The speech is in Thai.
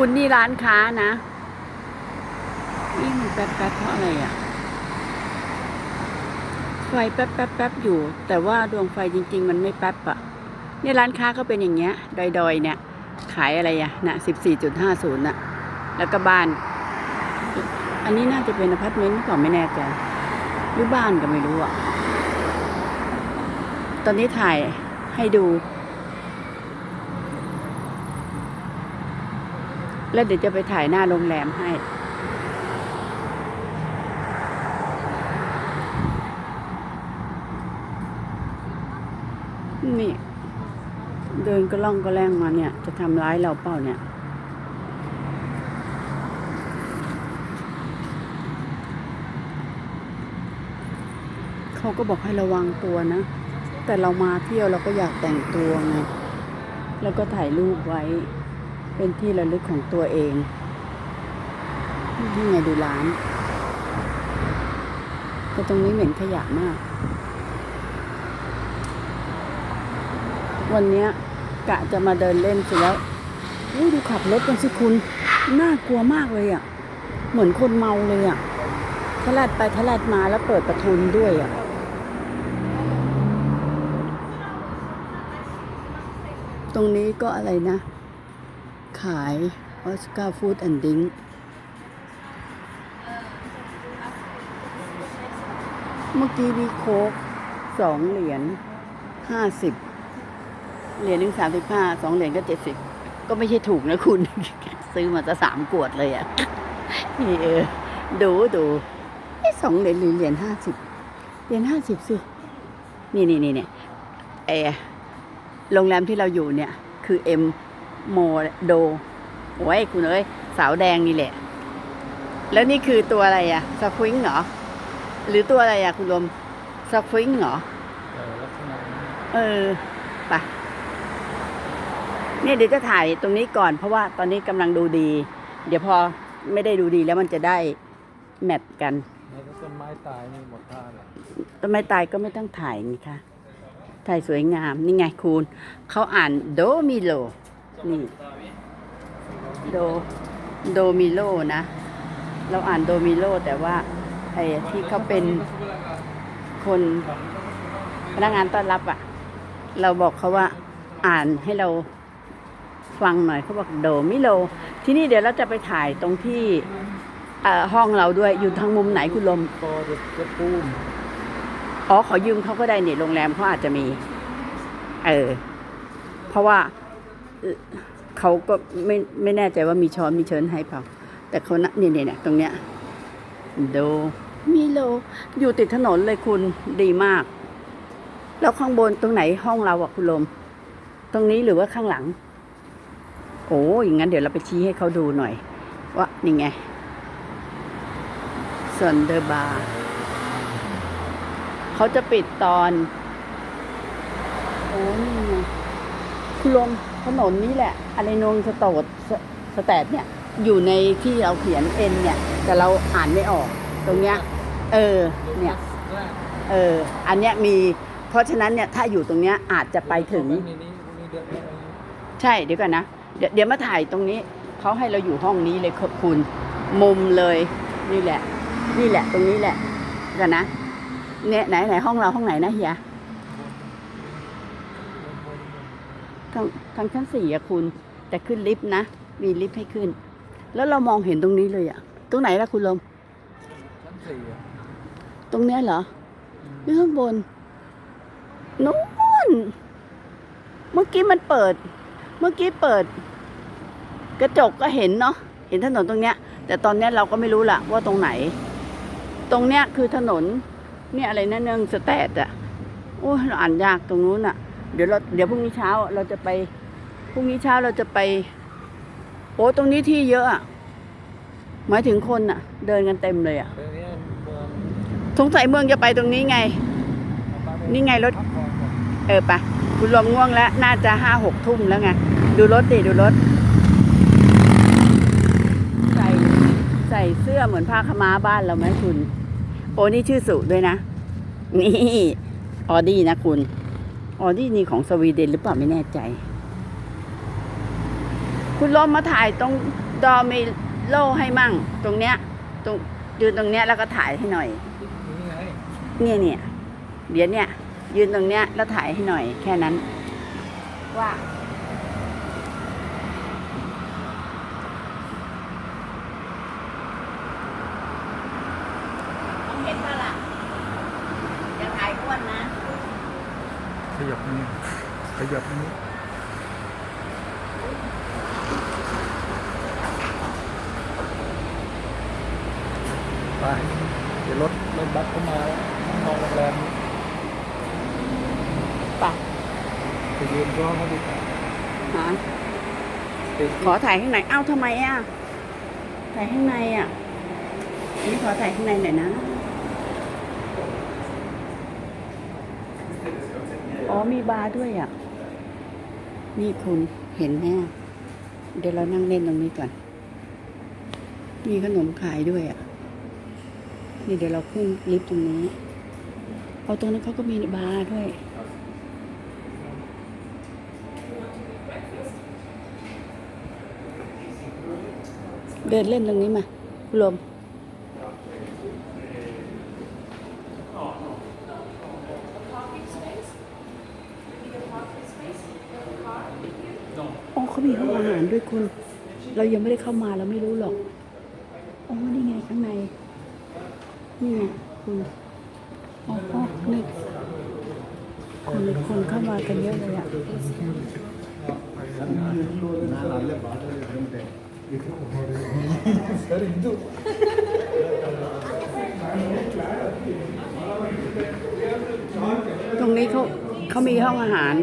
คุณนี่ร้านค้านะนี่มันแป๊บแป๊บเพราะอะไรอะ ไฟแป๊บแป๊บแป๊บอยู่ แต่ว่าดวงไฟจริง ๆ มันไม่แป๊บอะเนี่ยร้านค้าก็เป็นอย่างเงี้ย ดอยๆเนี่ย ขายอะไรอะนะสิบสี่จุดห้าศูนย์ะแล้วก็บ้าน อันนี้น่าจะเป็นอพาร์ตเมนต์หรือเปล่าไม่แน่ใจหรือบ้านก็ไม่รู้อะ ตอนนี้ถ่ายให้ดู แล้วเดี๋ยวจะไปถ่ายหน้าโรงแรมให้ นี่ เดินก็ล่องก็แรงมาเนี่ย จะทำร้ายเราเปล่าเนี่ยเขาก็บอกให้ระวังตัวนะ แต่เรามาเที่ยวเราก็อยากแต่งตัวไง แล้วก็ถ่ายรูปไว้ เป็นที่ระลึกของตัวเองนี่ไงดูร้านแต่ตรงนี้เหม็นขยะมาก วันนี้กะจะมาเดินเล่นเสร็จแล้วอุ๊ยดูขับรถกันสิคุณ น่ากลัวมากเลยอะ่ะ เหมือนคนเมาเลยอะ่ะทะลัดไปทะลัดมาแล้วเปิดประทุนด้วยอะ่ะตรงนี้ก็อะไรนะ ขายออสการ์ฟู้ดแอนด์ดิงเมื่อกี้ดีโค้กสองเหรียญห้าสิบเหรียญหนึ่งสามสิบห้าสองเหรียญก็เจ็ดสิบก็ไม่ใช่ถูกนะคุณ ซื้อมาจะสามกวดเลยอะ่ะนี่เออ ดูดูไอ้สองเหรียญหรือเหรียญห้าสิบเหรียญห้าสิบสิ นี่นี่นี่เนี่ยเออโรงแรมที่เราอยู่เนี่ย คือเอ็ม โมโดโอ้ยคุณเอ้ยสาวแดงนี่แหละ แล้วนี่คือตัวอะไรอะสควิงเหรอ หรือตัวอะไรอะคุณลมสควิงเหรอ เออลักษณะนี้เออไปเนี่ยเดี๋ยวจะถ่ายตรงนี้ก่อน เพราะว่าตอนนี้กำลังดูดี เดี๋ยวพอไม่ได้ดูดีแล้วมันจะได้แมทกันแล้วก็ต้นไม้ตายนี่หมดท่าเลยต้นไม้ตายก็ไม่ต้องถ่ายนี่ค่ะถ่ายสวยงาม นี่ไงคุณ เขาอ่านโดมิโล นี่ โด โดมิโลนะ เราอ่านโดมิโลแต่ว่าไอ้ที่เขาเป็นคนพนักงานต้อนรับอะเราบอกเขาว่าอ่านให้เราฟังหน่อยเขาบอกโดมิโล ที่นี่เดี๋ยวเราจะไปถ่ายตรงที่ห้องเราด้วยอยู่ทางมุมไหนคุณลมก็จะจะปูมอ๋อขอยืมเขาก็ได้เนี่ยโรงแรมเขาอาจจะมี เออ เพราะว่า เขาก็ไม่ไม่แน่ใจว่ามีช้อนมีเชิญให้เปล่า แต่เขานะเนี่ยเนี่ยเนี่ยตรงเนี้ยโดมิโล อยู่ติดถนนเลยคุณดีมาก แล้วข้างบนตรงไหนห้องเราอะคุณลม ตรงนี้หรือว่าข้างหลัง โอ้อย่างนั้นเดี๋ยวเราไปชี้ให้เขาดูหน่อย ว่านี่ไงซอนเดอร์บาร์เขาจะปิดตอน โอ้นี่ไง คือลงถนนนี้แหละอะไรนงสโตดสแตทเนี่ยอยู่ในที่เราเขียนเอ็นเนี่ย แต่เราอ่านไม่ออก ตรงเนี้ย เออ เนี่ย เออ อันเนี้ยมี เพราะฉะนั้นเนี่ยถ้าอยู่ตรงเนี้ยอาจจะไปถึง ใช่เดี๋ยวก่อนนะ เดี๋ยวเดี๋ยวมาถ่ายตรงนี้ เขาให้เราอยู่ห้องนี้เลยครับคุณ มุมเลยนี่แหละ นี่แหละตรงนี้แหละกันนะ เนี่ยไหนไหนห้องเราห้องไหนนะเฮีย ทางทางชั้นสี่อะคุณ แต่ขึ้นลิฟต์นะ มีลิฟต์ให้ขึ้น แล้วเรามองเห็นตรงนี้เลยอะตรงไหนล่ะคุณลม ชั้นสี่อะตรงเนี้ยเหรอนี่ข้างบนนู้นเมื่อกี้มันเปิด เมื่อกี้เปิด กระจกก็เห็นเนาะเห็นถนนตรงเนี้ย แต่ตอนเนี้ยเราก็ไม่รู้ละว่าตรงไหน ตรงเนี้ยคือถนน เนี่ยอะไรนะเนืองสแตดอะโอ้ยเราอ่านยากตรงนู้นอะ เดี๋ยวเราเดี๋ยวพรุ่งนี้เช้าเราจะไปพรุ่งนี้เช้าเราจะไปโอ้ตรงนี้ที่เยอะอะหมายถึงคนอะเดินกันเต็มเลยอะเดี๋ยวนี้เมืองสงสัยเมืองจะไปตรงนี้ไง นี่ไงรถพักผ่อนก่อนเออปะคุณรวมง่วงแล้ว น่าจะห้าหกทุ่มแล้วไงดูรถดิดูรถ ใส่ใส่เสื้อเหมือนผ้าขาวม้าบ้านเราไหมคุณ โอ้นี่ชื่อสุด้วยนะ นี่ออดี้นะคุณ อ๋อที่นี่ของสวีเดนหรือเปล่าไม่แน่ใจ คุณลองมาถ่ายตรงดอมีโล่ให้มั่ง ตรงเนี้ย ตรงยืนตรงเนี้ยแล้วก็ถ่ายให้หน่อยนี่เนี่ยเนี่ยเดี๋ยวเนี่ย ยืนตรงเนี้ยแล้วถ่ายให้หน่อยแค่นั้น ว่า ต้องเห็นป่ะล่ะอย่าถ่ายอ้วนนะ ขยับนี่ขยับนี่ไปเดี๋ยวรถรถบัสเข้ามาแล้วนั่งนอนโรงแรมนี้ไปไปยืนรอเขาดิหาติดขอถ่ายข้างในเอ้าทำไมอะ ถ่ายข้างในอะนี่ขอถ่ายข้างในหน่อยนะ อ๋อมีบาร์ด้วยอะ นี่คุณเห็นแน่เดี๋ยวเรานั่งเล่นตรงนี้ก่อน มีขนมขายด้วยอะ นี่เดี๋ยวเราขึ้นลิฟต์ตรงนี้ เอาตรงนั้นเขาก็มีบาร์ด้วย เดินเล่นตรงนี้มาลมอ๋อเขามีห้องอาหารด้วย คุณเรายังไม่ได้เข้ามาเราไม่รู้หรอกอ๋อนี่ไงข้างใน นี่ไงคุณอ๋ออ๋อนี่คนคนเข้ามากันเยอะเลยอะตรงนี้เขาเขามีห้องอาหาร